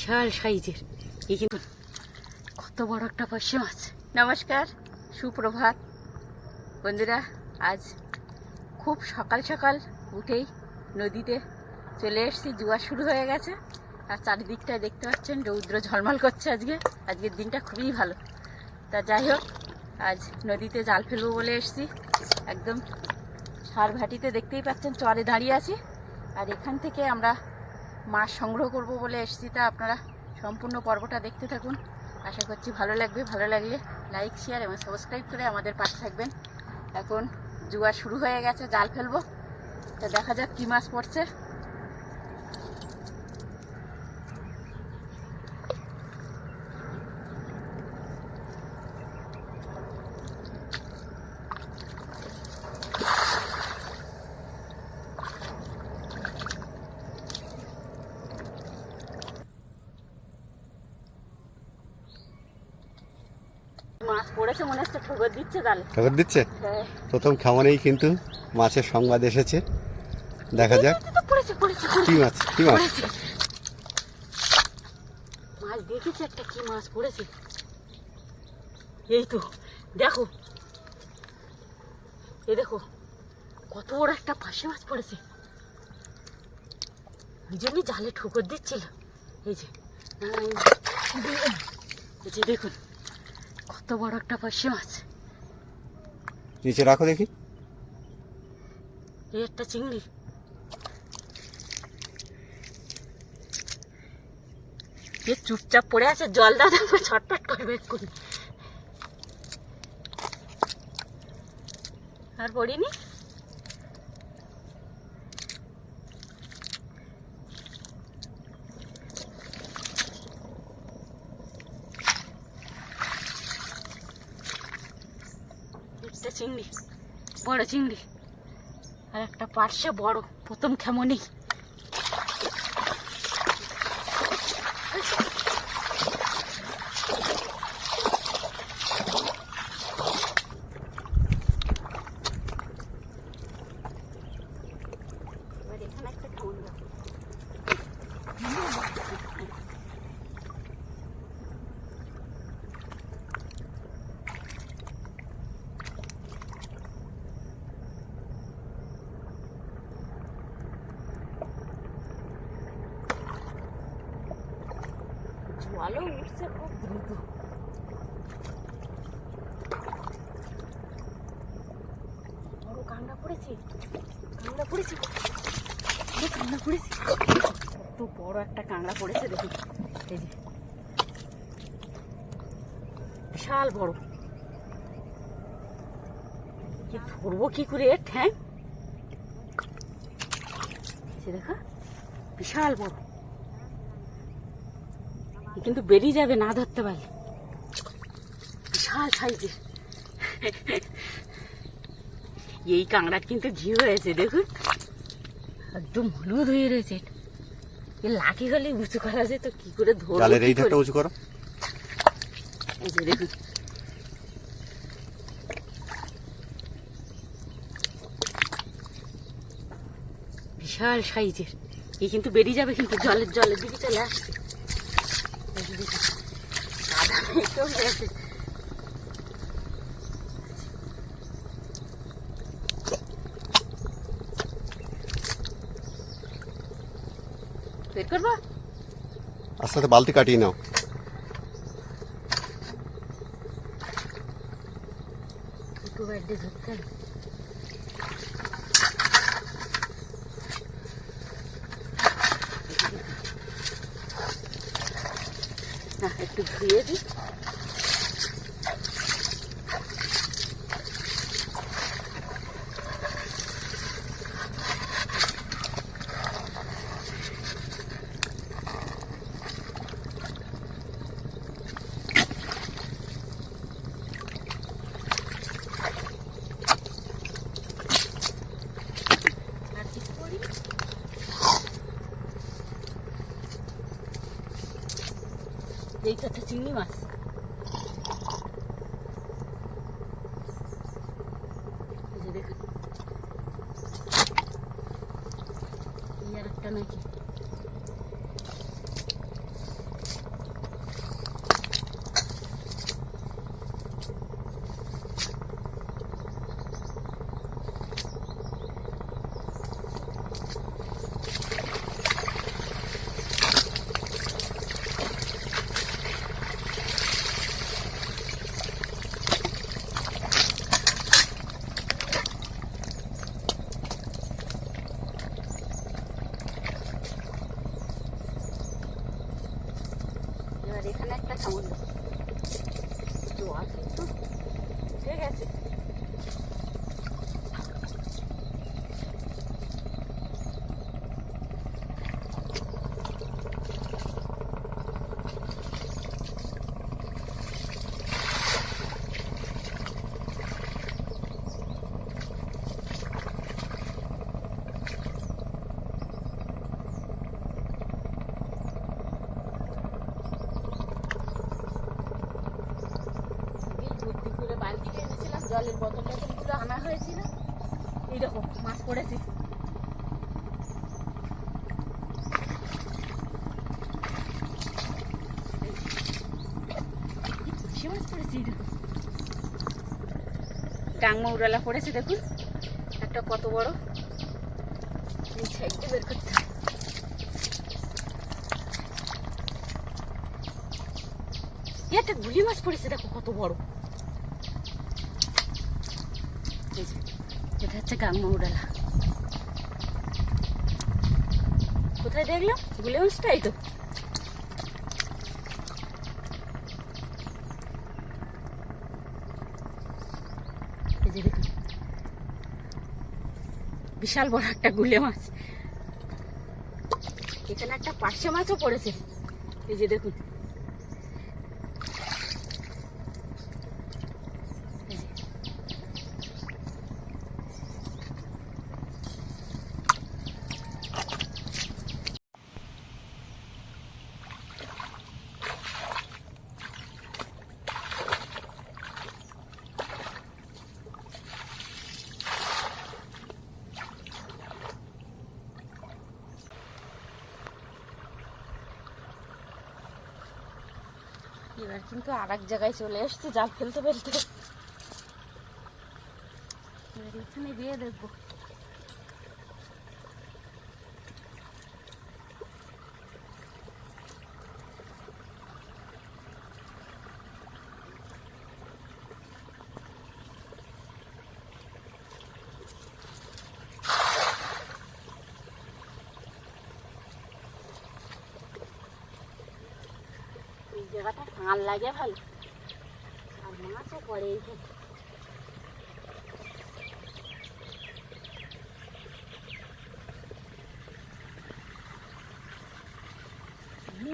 বিশাল সাইজের। কিন্তু কত বড় একটা পার্শে মাছ। নমস্কার, সুপ্রভাত। বন্ধুরা, আজ খুব সকাল সকাল উঠেই নদীতে চলে এসেছি জোয়ার শুরু হয়ে গেছে। আর চারিদিকটায় দেখতে পাচ্ছেন, রৌদ্র ঝলমল করছে আজকে। আজকের দিনটা খুবই ভালো। তা যাই হোক, আজ নদীতে জাল ফেলব বলে এসেছি। একদম সার ভাটিতে দেখতেই পাচ্ছেন, চরে দাঁড়িয়ে আছি। আর এখান থেকে আমরা মাছ সংগ্রহ করব বলে এসেছি। তা আপনারা সম্পূর্ণ পর্বটা দেখতে থাকুন। আশা করছি ভালো লাগবে। ভালো লাগলে লাইক শেয়ার এবং সাবস্ক্রাইব করে আমাদের পাশে থাকবেন। এখন জুয়া শুরু হয়ে গেছে, জাল ফেলব। তা দেখা যাক কী মাছ পড়ছে। মনে হচ্ছে দিচ্ছে খবর দিচ্ছে? হ্যাঁ। প্রথম খামারেই কিন্তু মাছের সংবাদ এসেছে। দেখা যাক। কি মাছ কি মাছ? মাছ দেখেছি একটা কি মাছ পড়েছে? এই তো দেখো। এই দেখো কত বড় একটা পাশে মাছ পড়েছে। ওই জন্যই জালে ঠোকর দিচ্ছিল। এই যে এই যে দেখুন। কত বড় একটা পাশে মাছ নিচে রাখো দেখি। এই একটা চিংড়ি। এ চুপচাপ পড়ে আছে জল দাও দেখবে ছটপট করবে এক্ষুনি। আর পড়িনি একটা চিংড়ি বড় চিংড়ি। আর একটা পার্শে বড় প্রথম খেমনি জলও উঠছে খুব দ্রুত। বড় কান্না পড়েছে কান্না পড়েছে কান্না পড়েছে কত বড় একটা কাঁকড়া পড়েছে দেখুন এই যে। বিশাল বড়। কি ধরবো, কি করে? ঠ্যাং। দেখা, বিশাল বড়। কিন্তু বেরিয়ে যাবে না ধরতে পারলে। বিশাল সাইজের এই কাঁকড়ার কিন্তু ঘি হয়েছে দেখুন। একদম হলুদ হয়ে রয়েছে। এ লাঠি হলে উঁচু করা যেত কি করে ধরবো জালের এই ধারটা? উঁচু করো। এই যে দেখুন। বিশাল সাইজের। এ কিন্তু বেরিয়ে যাবে কিন্তু জলের জলের দিকে চলে আসছে এই যে দেখুন, সাদা মেঘও হয়েছে। বের করব আস্তে আস্তে বালতি কাটিয়ে নাও। একটু ধুয়ে দিই আর কিছু করি এইটা একটা চিংড়ি মাছ এই যে দেখুন এই আর একটা নাকি এখানে একটা সমুদ্র জল কিন্তু উঠে গেছে এইরকম মাছ পড়েছে। দেখুন। একটা কত বড়। বের করতে একটা গুলি মাছ পড়েছে, দেখো কত বড় এই যে, হচ্ছে গাংমৌডালা কোথায় দেখলাম? গুলি মাছটা এই তো বিশাল বড় একটা গুলে মাছ। এখানে একটা পার্শে মাছও পড়েছে। এই যে দেখুন এই যে। এবার কিন্তু আর এক জায়গায় চলে এসছে জাল ফেলতে ফেলতে। এখানে দিয়ে দেখব এই জায়গাটা ফাল লাগে ভালো। আর মাছও পড়ে এইখানে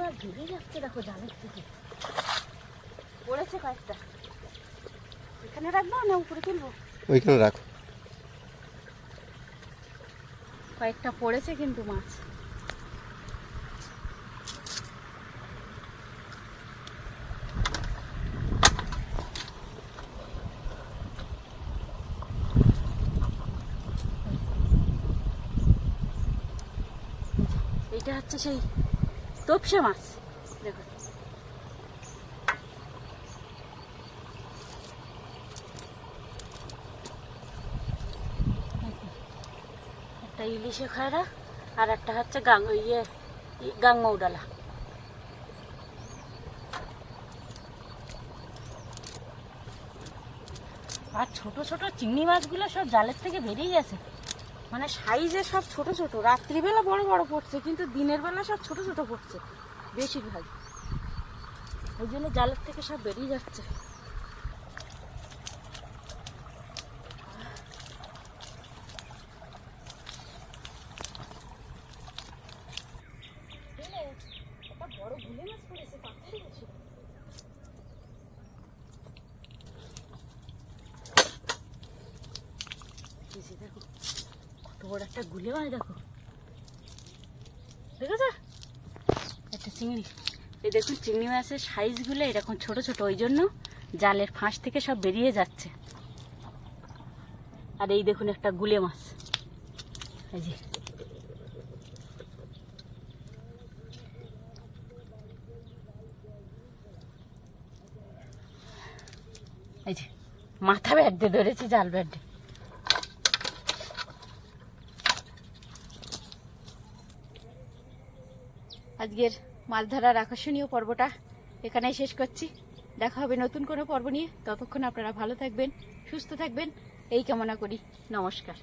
মাছ ঢুকে যাচ্ছে দেখো জালের থেকে পড়েছে কয়েকটা। এখানে রাখব না উপরে তুলবো ওইখানে রাখো। কয়েকটা পড়েছে কিন্তু মাছ। হচ্ছে সেই তোপসে মাছ। দেখো। একটা ইলিশে খায়রা আর একটা হচ্ছে গাং ইয়ে গাংমৌডালা আর ছোট ছোট চিংড়ি মাছগুলো সব জালের থেকে বেরিয়ে গেছে। মানে সাইজে সব ছোট ছোট, রাত্রিবেলা বড় বড় পড়ছে, কিন্তু দিনের বেলা সব ছোট ছোট পড়ছে বেশিরভাগ ওই জন্য জালের থেকে সব বেরিয়ে যাচ্ছে একটা বড় গুলে মাছ পড়েছে পাথরে গেছিল এই যে দেখো কত বড় একটা গুলে মাছ দেখো। দেখেছ একটা চিংড়ি। এই দেখুন, চিংড়ি মাছের সাইজগুলো এরকম ছোট ছোট, ওই জন্য জালের ফাঁস থেকে সব বেরিয়ে যাচ্ছে। আর এই দেখুন একটা গুলে মাছ। এই যে। এই যে, মাথা ব্যাট দিয়ে ধরেছি, জাল ব্যাট দিয়ে। আজকের মাছ ধরার আকর্ষণীয় পর্বটা এখানেই শেষ করছি। দেখা হবে নতুন কোনো পর্ব নিয়ে। ততক্ষণ আপনারা ভালো থাকবেন, সুস্থ থাকবেন। এই কামনা করি। নমস্কার।